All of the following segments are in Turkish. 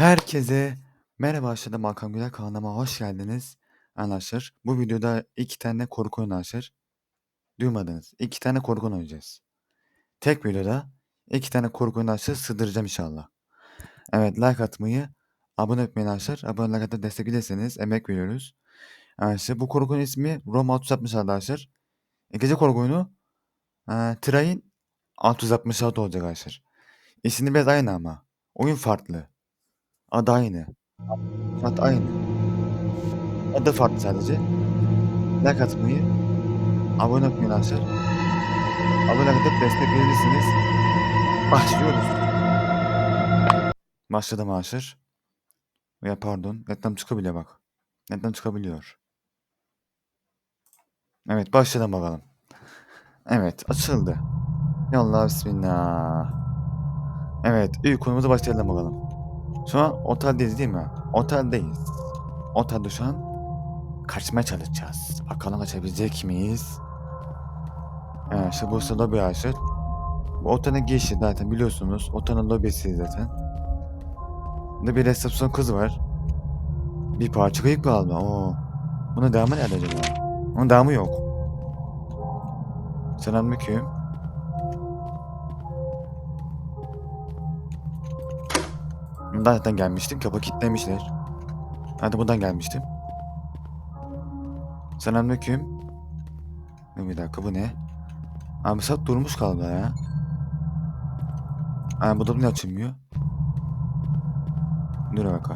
Herkese merhaba aşağıda Malkan Güler kanalıma hoş geldiniz. Arkadaşlar bu videoda iki tane korku oyunu arkadaşlar. Duymadınız. iki tane korku oyunu oynayacağız. Tek videoda iki tane korku oyunu arkadaşlar sığdıracağım inşallah. Evet like atmayı, abone etmeyi arkadaşlar. Abone like atıp desteklerseniz emek veriyoruz. Arkadaşlar bu korku oyunu ismi Roma 660 arkadaşlar. İkinci korku oyunu e, Train 666 olacak arkadaşlar. İsmi biraz aynı ama. Oyun farklı. Adı aynı. Adı aynı. Adı farklı sadece. Like atmayı, abone olmayı arkadaşlar. Abone olup destek verirsiniz. Başlıyoruz. Başladım arkadaşlar. Ya pardon. Reklam çıkabiliyor bak. Reklam çıkabiliyor. Evet başladım bakalım. Evet açıldı. Yallah bismillah. Evet ilk konumuza başlayalım bakalım. Şu an oteldeyiz değil mi? Oteldeyiz. Otelde şu an kaçmaya çalışacağız. Bakalım kaçabilecek miyiz? Evet işte burası lobi arkadaşlar. Bu otelin girişi zaten biliyorsunuz. Otelin lobisi zaten. Burada bir resepsiyon kız var. Bir parça kayıp kaldı. Oo. Bunun devamı nerede acaba? Onun devamı yok. Selamünaleyküm. Bundan zaten gelmiştim. Kapı kilitlemişler. Hadi buradan gelmiştim. Selamünaleyküm. Bir dakika bu ne? Abi saat durmuş galiba ya. Aa bu da niye açılmıyor? Dur dakika.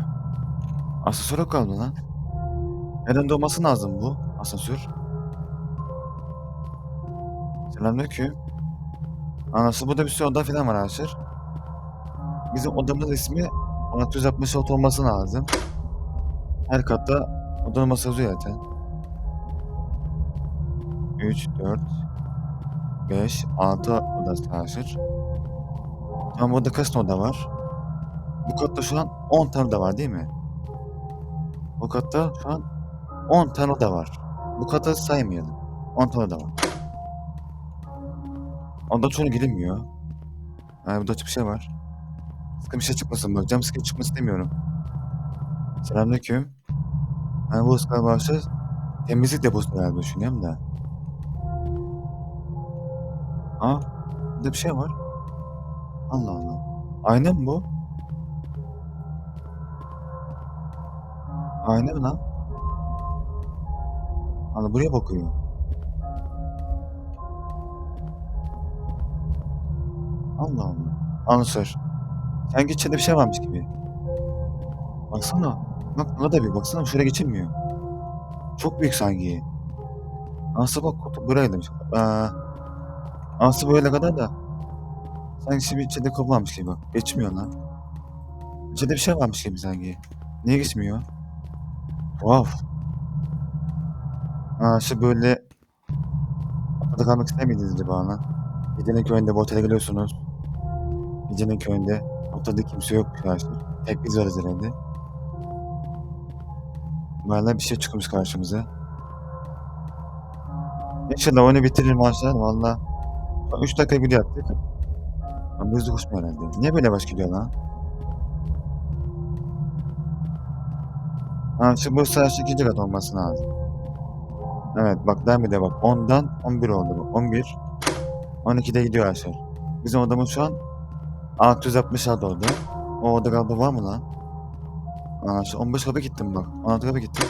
Asansör galiba lan. Herhalde olması lazım bu asansör. Selamünaleyküm. Anası burada bir sürü oda falan var arkadaşlar. Bizim odamızın ismi 666 olması lazım. Her katta oda numarası yazıyor zaten. 3, 4, 5, 6 odası arkadaşlar. Ama burada kaç oda var? Bu katta şu an 10 tane oda var değil mi? Bu katta şu an 10 tane oda var. Bu katta saymayalım. 10 tane oda var. Onda çoğunu girilmiyor. Yani burada açık bir şey var. Sıkı bir şey çıkmasın bak. Jumpscare çıkmasın istemiyorum. Selamünaleyküm. Yani bu ıskal bağışı temizlik deposu herhalde düşünüyorum da. Aa, burada bir şey var. Allah Allah. Ayna mı bu? Ayna mı lan? Allah buraya bakıyor. Allah Allah. Anlatır. Sanki içinde bir şey varmış gibi. Baksana. Bak buna da bir baksana şuraya geçilmiyor. Çok büyük sanki. Anası bak buraya demiş. Aa, anası böyle kadar da. Sanki şimdi içinde kapı varmış gibi. Geçmiyor lan. İçinde bir şey varmış gibi sanki. Niye geçmiyor? Tuhaf. Aa işte böyle Orada kalmak ister miydiniz acaba lan? Gecenin köyünde bu otele geliyorsunuz. Gecenin köyünde otelde kimse yok arkadaşlar. Tek biz varız herhalde. Valla bir şey çıkmış karşımıza. İnşallah oyunu bitiririm arkadaşlar valla. 3 dakika video yaptık. Ama hızlı koşmuyor herhalde. Niye böyle baş gidiyor lan? Ha şu bu saat ikinci kat olması lazım. Evet bak devam ediyor bak. 10'dan 11 oldu bu. 11. 12'de gidiyor arkadaşlar. Bizim odamız şu an 666 oldu. O galiba var mı lan? Aa, şu 15 kapı gittim bak. 16 kapı gittim.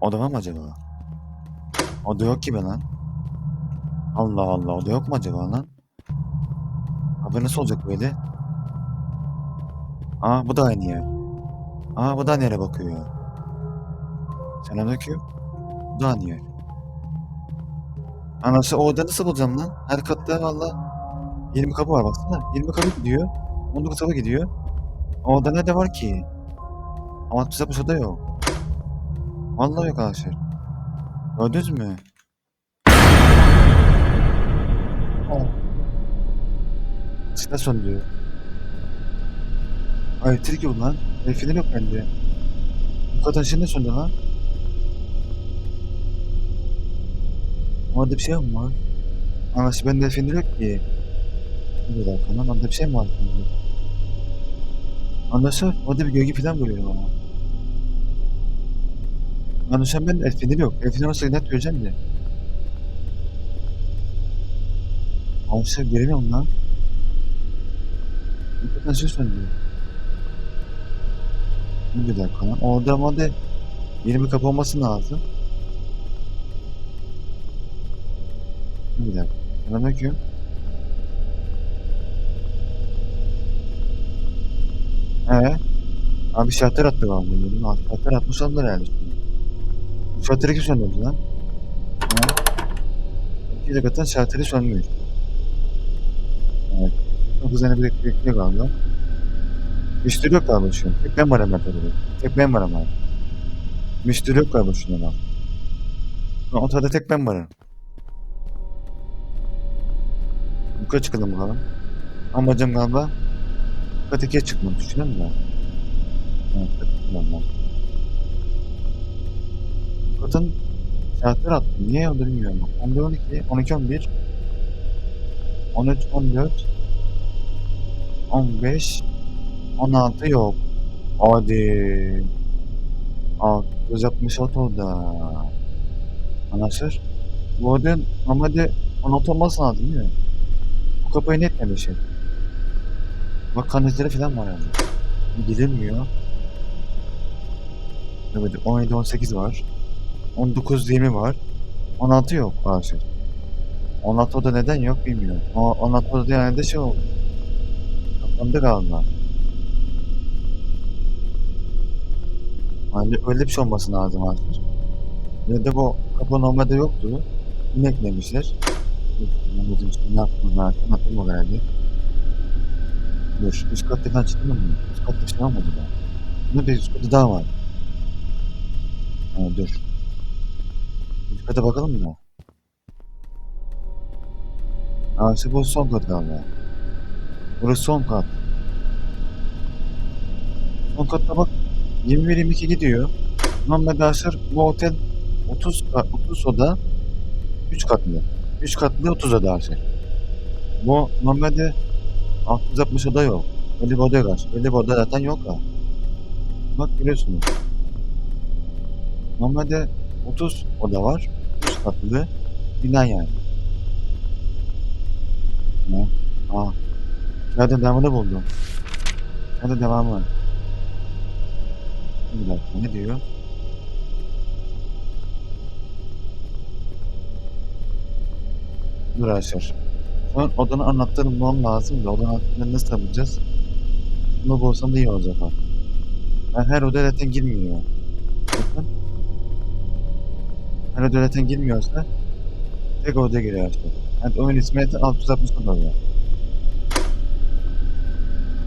Oda var mı acaba? Oda yok gibi lan. Allah Allah oda yok mu acaba lan? Abi nasıl olacak böyle? Aa bu da aynı yer. Aa bu da nereye bakıyor? Selamünaleyküm. Bu da aynı yer. Anası o oda nasıl bulacağım lan? Her katta valla 20 kapı var baksana. 20 kapı gidiyor. 19 kapı gidiyor. O oda nerede var ki? Ama bize bu oda yok. Vallahi yok arkadaşlar. Gördünüz mü? Oh. Silah söndü. Ay ki bu lan. El feneri yok bende. Bu kadar şey ne söndü lan? Orada bir şey mi var? Anası bende el feneri yok ki. Bir dakika lan orada bir şey mi var? Anlaşılır. Orada bir gölge falan görüyorum ama. Anlaşılan ben el feneri yok. El feneri olsa net göreceğim de. Anlaşılır göremiyorum lan. Bir nasıl söndü? Bir dakika lan. Orada ama de yeni bir kapı olması lazım. Bir dakika. Selamünaleyküm. Ee? Abi şalter attı dedim. Abi şalter atmış şimdi. Bu şalteri kim söndürdü lan? Ha? İki dakikadan şalteri sönmüş. Evet. Çok hızlı bir bekliyor galiba. Müşteri yok galiba şu an. Tek ben varım tabii. Tek ben varım abi. Müşteri yok galiba şu an abi. Ortada tek ben varım. Yukarı çıkalım bakalım. Amacım galiba Kateki'ye çıkmak düşünüyorum da. Evet. Kadın saatler attı. Niye oldu bilmiyorum. 11 12, 12 11, 13 14, 15, 16 yok. Hadi. Aa, 166 orada. Anlaşır. Bu arada normalde 16 olması lazım değil mi? Bu kapıyı netlemişim. Bak kanetleri falan var yani. Gidilmiyor. Evet 17 18 var. 19 20 var. 16 yok aşır. 16 oda neden yok bilmiyorum. Ama 16 oda yani de şey oldu. Kapandı galiba. Yani öyle bir şey olması lazım artık. Ya da bu kapı normalde yoktu. Yine eklemişler. Ne yaptım ben artık anlatayım o herhalde. Dur üst katta falan çıktı mı? Üst katta şey olmadı da. Ne bir üst katta daha var. Ha, dur. Üst kata bakalım mı? Aa işte bu son kat galiba. Burası son kat. Son katta bak 21-22 gidiyor. Normalde aşağı bu otel 30 ka- 30 oda 3 katlı. 3 katlı 30 oda aşağı. Bu normalde 660 oda yok. Öyle bir oda yok. Öyle bir oda zaten yok ha. Bak görüyorsunuz. Normalde 30 oda var. 3 katlı bina yani. Ne? Aa. Nerede devamını buldum. Nerede devamı? Bir dakika ne diyor? Dur Aşer. Şu an odanın anahtarını bulmam lazım da odanın anahtarını nasıl bulacağız? Bunu bulsam da iyi olacak ha. Ben her odaya zaten girmiyor. Bakın. Her odaya zaten girmiyorsa tek odaya giriyor işte. Yani oyun ismi zaten 660 oluyor.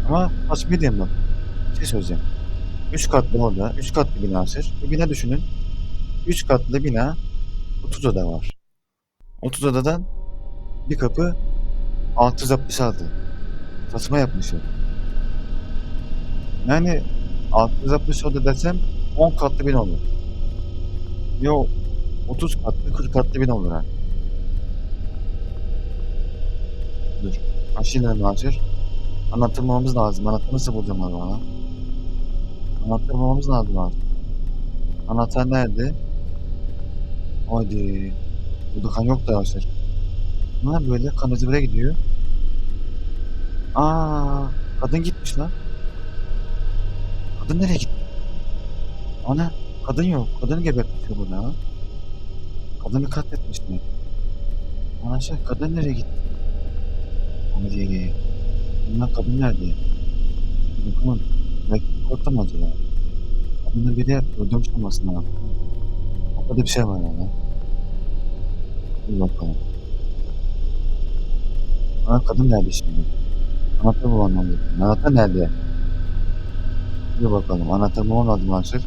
Ama açık bir bak. Bir şey söyleyeceğim. 3 katlı oda, 3 katlı bina açır. Bir bina düşünün. 3 katlı bina 30 oda var. 30 odadan bir kapı 666. Saçma yapmışlar. Yani 660 oda desem 10 katlı bina olur. Yo 30 katlı 40 katlı bina olur ha. Dur. Aşıyla açır? Anlatılmamız lazım. Anahtarı nasıl bulacağım abi bana? Anahtar bulmamız lazım abi. Anahtar nerede? Haydi. Burada kan yok da arkadaşlar. Lan böyle? Kan izi buraya gidiyor. Aa, kadın gitmiş lan. Kadın nereye gitti? Ana, kadın yok. Kadını gebertmiş burada ha. Kadını katletmişler. Ana şey, kadın nereye gitti? Ama diye geliyor. Bunlar kadın nerede? Bakalım. Belki mu acaba? Kadını biri öldürmüş olmasın lazım. Ortada bir şey var yani. Bir bakalım. Aa kadın nerede şimdi? Anahtar bulmam lazım. Anahtar nerede? Bir bakalım. Anahtar bulmam lazım arkadaşlar.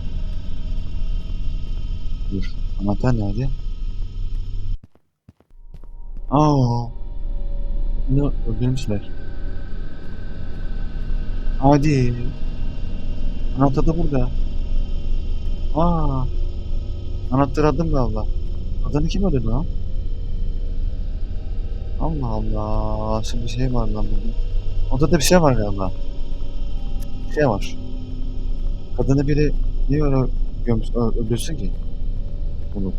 Dur. Anahtar nerede? Aa. Bunu öldürmüşler. Hadi. Anahtar da burada. Aa. Anahtar adım galiba. Adını kim öldürdü lan? Allah Allah. Şimdi şey var lan burada. Odada bir şey var galiba. şey var. Kadını biri niye öyle göms ö öldürsün ki? Bakalım.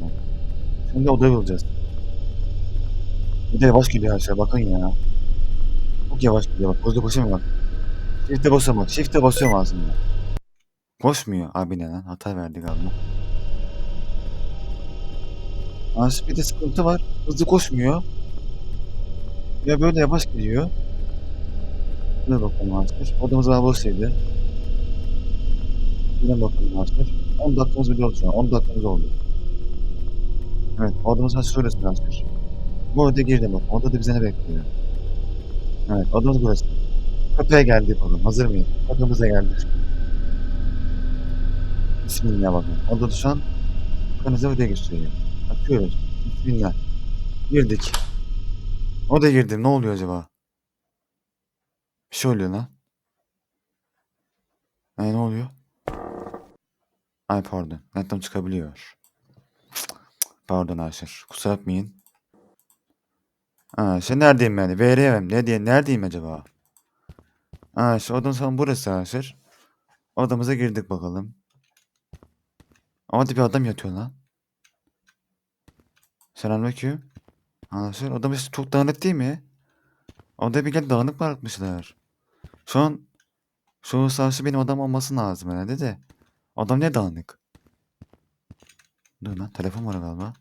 Şimdi odayı bulacağız. Bir de yavaş gidiyor aşağı bakın ya. Çok yavaş gidiyor bak. Gözü başıma bak. Shift'e bak. Shift'e basıyorum aslında. Koşmuyor. Abi ne lan? Hata verdi galiba. Aslında bir de sıkıntı var. Hızlı koşmuyor. Ya böyle yavaş gidiyor. Dur bakalım artık. Odamız daha boşuydu. Yine bakalım artık. 10 dakikamız bile oldu şu an. 10 dakikamız oldu. Evet. Odamız ha şurası artık. Bu odaya girdim bak. Odada bize ne bekliyor? Evet. Odamız burası. Kapıya geldik oğlum. Hazır mıyız? Kapımıza geldik. Bismillah bakın. Odada şu an kanıza ödeye gösteriyor. Açıyoruz. Bismillah. Girdik. Odaya girdim. Ne oluyor acaba? Bir şey oluyor lan. E ne oluyor? Ay pardon. Netten çıkabiliyor. Pardon Aşır. Kusura bakmayın. Ha, şey neredeyim ben? VRM. Ne diye? Neredeyim acaba? Ha, şu odanın son burası Aşır. Odamıza girdik bakalım. Ama bir adam yatıyor lan. Selamünaleyküm. Aşır odamız çok dağınık değil mi? Odaya bir gel dağınık bırakmışlar. Şu an şu savaşı benim adam olması lazım herhalde de. Adam ne dağınık? Dur lan telefon var galiba.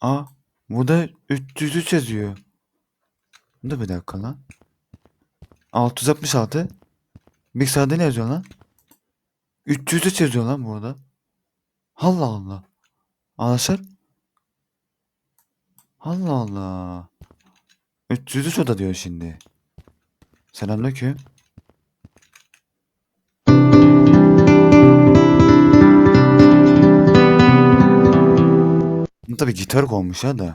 Aa burada 303 yazıyor. Dur bir dakika lan. 666. Bilgisayarda ne yazıyor lan? 303 yazıyor lan burada. Allah Allah. Anlaşır. Allah Allah. 303 oda diyor şimdi. Selamünaleyküm. Bu tabii gitar konmuş ya da.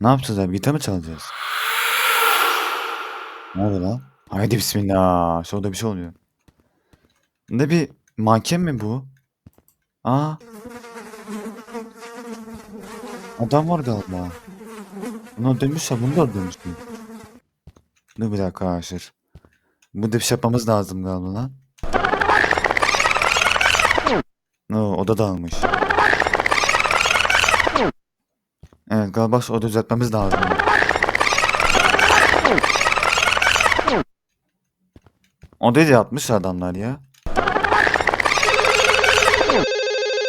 Ne yapacağız abi? Gitar mı çalacağız? Ne oldu lan? Haydi bismillah. Şurada bir şey oluyor. Ne bir manken mi bu? Aa. Adam var galiba. Bunu demiş ya bunu da demiş. Dur bir dakika arkadaşlar. Bu da şey yapmamız lazım galiba lan. No, o da dağılmış. Evet galiba o da düzeltmemiz lazım. Odayı da yapmış adamlar ya.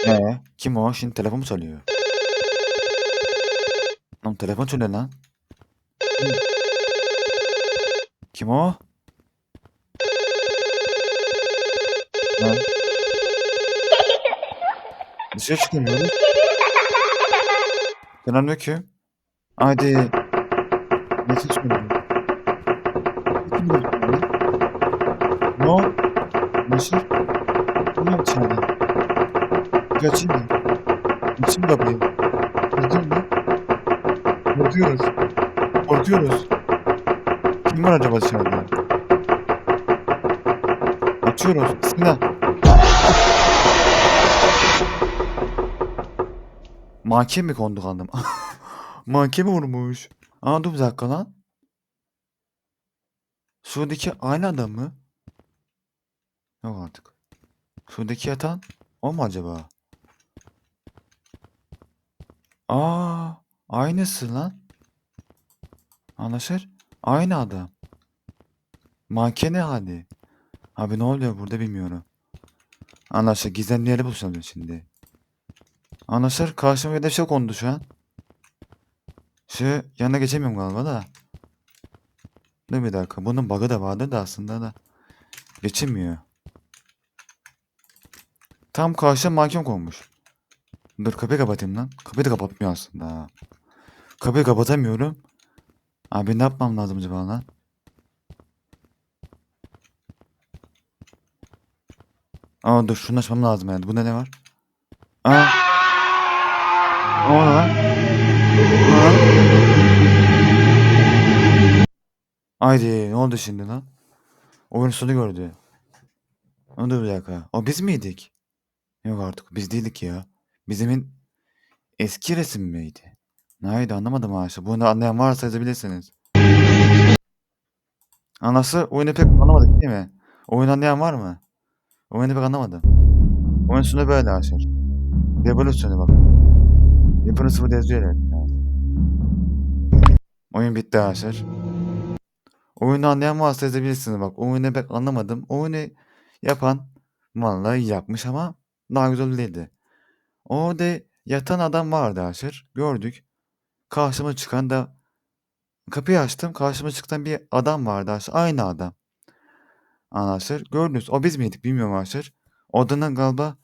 Ee, kim o? Şimdi telefon mu çalıyor? Lan telefon çalıyor lan. Kim? O? Ha? Dışarı çıkamıyoruz. Selamünaleyküm. Haydi. Ne ses geliyor? Kim bu? Ne o? Nasıl? Var içeride? Kaçayım mı? Açayım kapıyı. Korkuyorum lan. Korkuyoruz. Korkuyoruz. Kim var acaba içeride? Açıyoruz. Bismillah. Manken mi kondu kandım? Manken vurmuş? Aa dur bir dakika lan. Şuradaki aynı adam mı? Yok artık. Şuradaki yatan o mu acaba? Aa, aynısı lan. Anlaşır. Aynı adam. Mankeni hadi. Abi ne oluyor burada bilmiyorum. Anlaşır. Gizemli yeri buluşalım şimdi. Anlaşır. Karşıma bir de şey kondu şu an. Şu yanına geçemiyorum galiba da. Dur bir dakika. Bunun bug'ı da vardı da aslında da. Geçemiyor. Tam karşıya manken konmuş. Dur kapıyı kapatayım lan. Kapıyı da kapatmıyor aslında. Kapıyı kapatamıyorum. Abi ne yapmam lazım acaba lan? Aa dur şunu açmam lazım yani. Bunda ne var? Aa. O ne lan? Aa. Haydi ne oldu şimdi lan? Oyun sonu gördü. Aa, Dur bir dakika. O biz miydik? Yok artık biz değildik ya. Bizim'in eski resim miydi? Neydi anlamadım aşağı. Bunu anlayan varsa yazabilirsiniz. Anası oyunu pek anlamadık değil mi? Oyun anlayan var mı? Oyunu pek anlamadım. Oyun sonu böyle arkadaşlar. Revolution'u bak. Sıfır yazıyor ya. Oyun bitti arkadaşlar. Oyunu anlayan varsa yazabilirsiniz bak. Oyunu pek anlamadım. Oyunu yapan vallahi yapmış ama daha güzel değildi. Orada yatan adam vardı arkadaşlar. Gördük. Karşıma çıkan da kapıyı açtım. Karşıma çıkan bir adam vardı arkadaşlar. Aynı adam. Arkadaşlar gördünüz. O biz miydik bilmiyorum arkadaşlar. Odanın galiba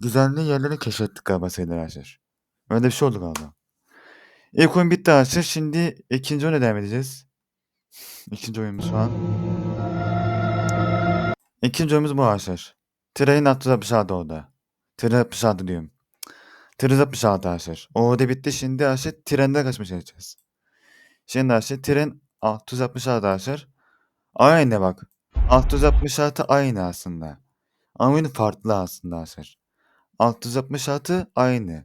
güzelliği yerleri keşfettik galiba sayılır arkadaşlar. Öyle bir şey oldu galiba. İlk oyun bitti arkadaşlar. Şimdi ikinci oyuna devam edeceğiz. İkinci oyunumuz şu an. İkinci oyunumuz bu arkadaşlar. Tren 66 orada. Tren 66 diyorum. Tren 66 arkadaşlar. O orada bitti. Şimdi arkadaşlar trende kaçmaya çalışacağız. Şimdi arkadaşlar tren 666 arkadaşlar. Aynı bak. 666 aynı aslında. Ama farklı aslında arkadaşlar. 666 aynı.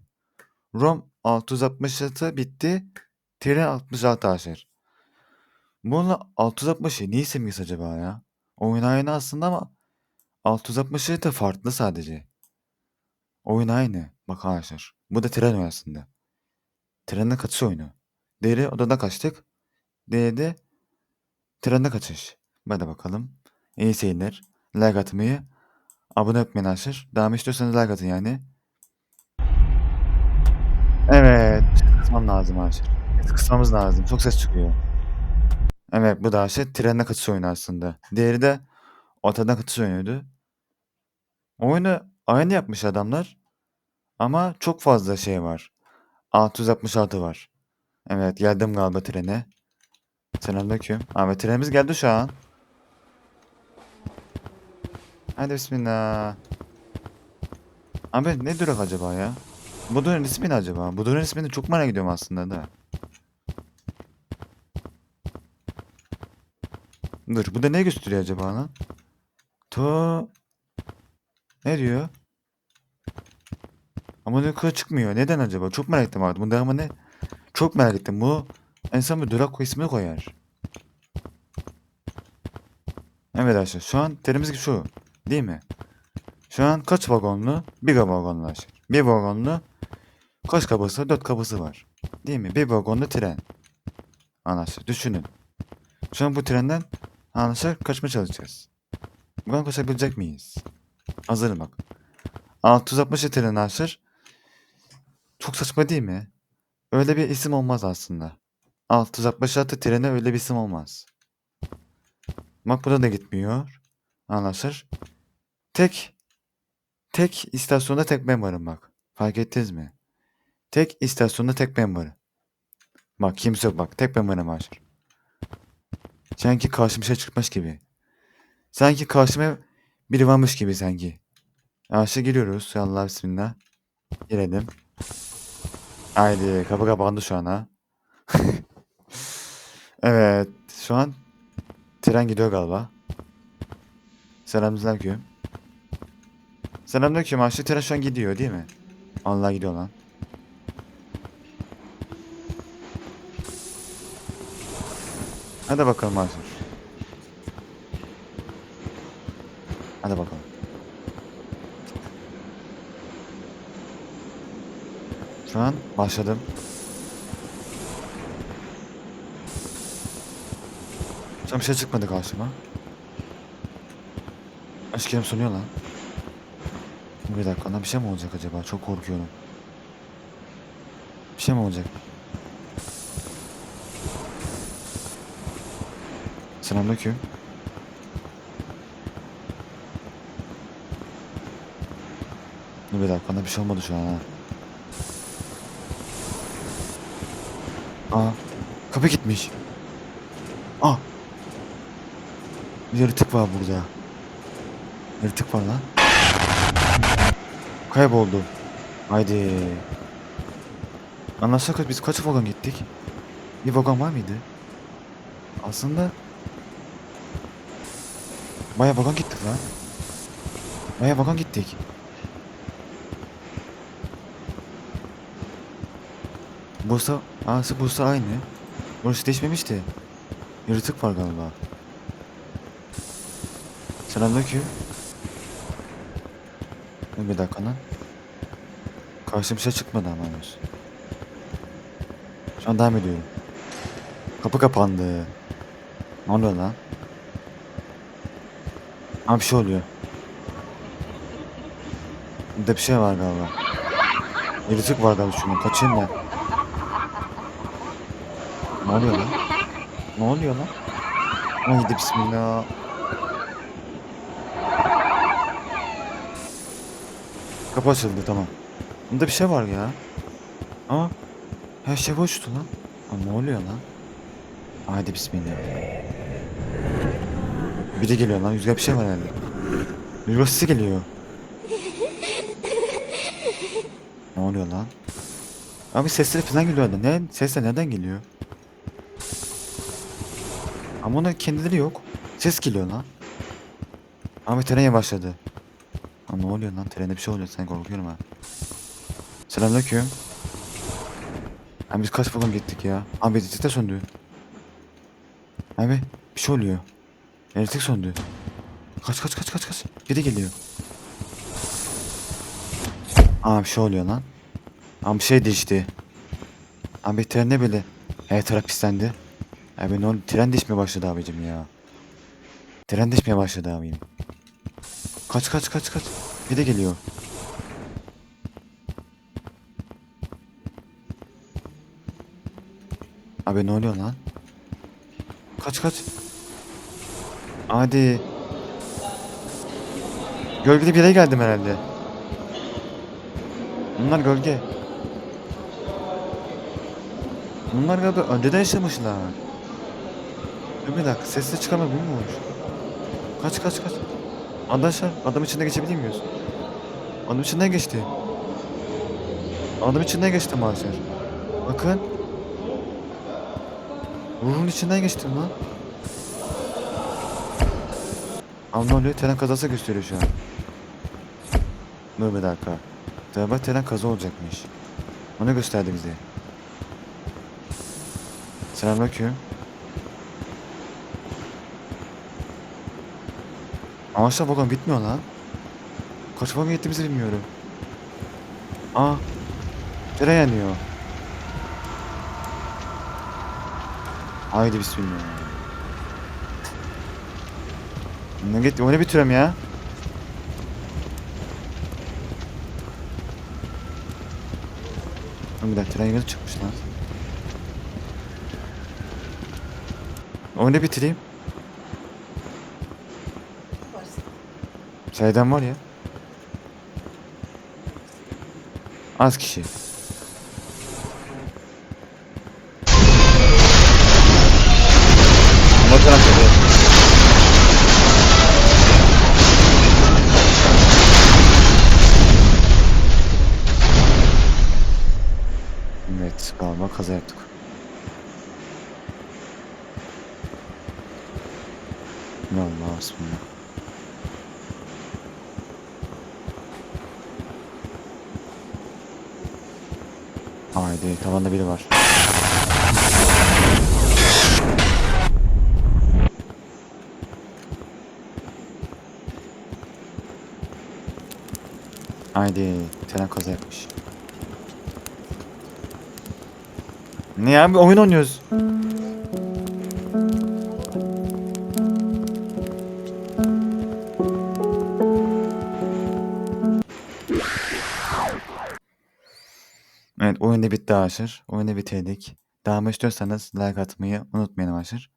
Rom 666 bitti. Tren 66 arkadaşlar. Bununla 660'ı niye sevgisi acaba ya? Oyun aynı aslında ama 660'ı da farklı sadece. Oyun aynı. Bak arkadaşlar. Bu da tren aslında. Trende kaçış oyunu. Deri odada kaçtık. D'de trende kaçış. Hadi bakalım. İyi seyirler. Like atmayı. Abone etmeyin arkadaşlar. Devam istiyorsanız like atın yani. Evet. Kısmam lazım arkadaşlar. Kısmamız lazım. Çok ses çıkıyor. Evet bu da şey trende kaçış oyunu aslında. Diğeri de otelden kaçış oyunuydu. Oyunu aynı yapmış adamlar. Ama çok fazla şey var. 666 var. Evet geldim galiba trene. Selamünaleyküm. Abi trenimiz geldi şu an. Hadi bismillah. Abi ne durak acaba ya? Bu durakın ismi ne acaba? Bu durakın ismini çok merak ediyorum aslında da. Dur bu da ne gösteriyor acaba lan? To ne diyor? Ama yukarı çıkmıyor. Neden acaba? Çok merak ettim abi. Bunda ama ne? Çok merak ettim. Bu insan bir durak ismi koyar. Evet arkadaşlar şu an terimiz şu. Değil mi? Şu an kaç vagonlu? Bir vagonlu arkadaşlar. Bir vagonlu kaç kapısı? Dört kapısı var. Değil mi? Bir vagonlu tren. Arkadaşlar düşünün. Şu an bu trenden arkadaşlar kaçmaya çalışacağız. Buradan kaçabilecek miyiz? Hazırım bak. 660 tren arkadaşlar. Çok saçma değil mi? Öyle bir isim olmaz aslında. 666 trene öyle bir isim olmaz. Bak burada da gitmiyor. Arkadaşlar. Tek tek istasyonda tek ben varım bak. Fark ettiniz mi? Tek istasyonda tek ben varım. Bak kimse yok bak. Tek ben varım arkadaşlar. Sanki karşıma şey çıkmış gibi. Sanki karşıma biri varmış gibi sanki. Aşağı giriyoruz. Allah bismillah. Girelim. Haydi kapı kapandı şu an ha. evet şu an tren gidiyor galiba. Selamünaleyküm. Selamünaleyküm aşağı tren şu an gidiyor değil mi? Allah gidiyor lan. Hadi bakalım arkadaşlar. Hadi bakalım. An başladım. An bir şey çıkmadı karşıma. Aşkım sunuyor lan. Bir dakika lan bir şey mi olacak acaba? Çok korkuyorum. Bir şey mi olacak? Selamünaleyküm. Dur bir dakika lan bir şey olmadı şu an ha. Aa, kapı gitmiş. Aa. Bir yaratık var burada. Yaratık var lan. Kayboldu. Haydi. Anlaşsak biz kaç vagon gittik? Bir vagon var mıydı? Aslında Baya vagon gittik lan. Baya vagon gittik. Bursa, A'sı Bursa aynı. Burası değişmemişti. Yaratık var galiba. Selamünaleyküm. Bir dakika lan. Karşıma bir şey çıkmadı ama henüz. Şu an devam ediyorum. Kapı kapandı. Ne oluyor lan? Ama bir şey oluyor. Burada bir şey var galiba. Yaratık var galiba şunun. Kaçayım ben. Ne oluyor lan? Ne oluyor lan? Haydi bismillah. Kapı açıldı tamam. Bunda bir şey var ya. Aa. Her şey boştu lan. Aa, ne oluyor lan? Haydi bismillah. Biri geliyor lan. Rüzgar bir şey var herhalde. Rüzgar geliyor. Ne oluyor lan? Abi sesleri falan geliyor ne? Sesler nereden geliyor? Ama onun kendileri yok. Ses geliyor lan. Abi tren yavaşladı. Aa, ne oluyor lan? Trende bir şey oluyor. Sen korkuyorum ha. Selamünaleyküm. Abi biz kaç falan gittik ya. Abi elektrik de söndü. Abi bir şey oluyor. Elektrik söndü. Kaç kaç kaç kaç kaç. Biri geliyor. Aa bir şey oluyor lan. Abi bir şey değişti. Abi trende böyle. Her taraf pislendi. Abi oldu? Tren değişmeye başladı abicim ya. Tren değişmeye başladı abim. Kaç kaç kaç kaç. Bir de geliyor. Abi ne oluyor lan? Kaç kaç. Hadi. Gölgeli bir yere geldim herhalde. Bunlar gölge. Bunlar galiba önceden yaşamışlar. Dur bir dakika sesle çıkarma bilmiyormuş. Kaç kaç kaç. Arkadaşlar adam içinde geçebilir miyiz? Adam içinden geçti. Adam içinden geçti maalesef. Bakın. Ruhun içinden geçtim lan. Oluyor? Tren kazası gösteriyor şu an. Dur bir dakika. Galiba tren kaza olacakmış. Onu gösterdi bize. Selamünaleyküm. Ağaçlar vagon bitmiyor lan. Kaç vagon gittiğimizi bilmiyorum. Aa. Tren yanıyor. Haydi bismillah. Ne gitti? O ne bitiriyorum ya? Bir dakika tren yeni çıkmış lan. O ne bitireyim? Saydan var ya. Az kişi. Haydi tavanda biri var. Haydi tren kaza yapmış. Ne ya oyun oynuyoruz. Evet Aşır. Oyunu bitirdik. Devam istiyorsanız like atmayı unutmayın Aşır.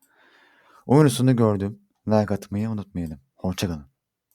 Oyunun sonunu gördüm. Like atmayı unutmayalım. Hoşçakalın.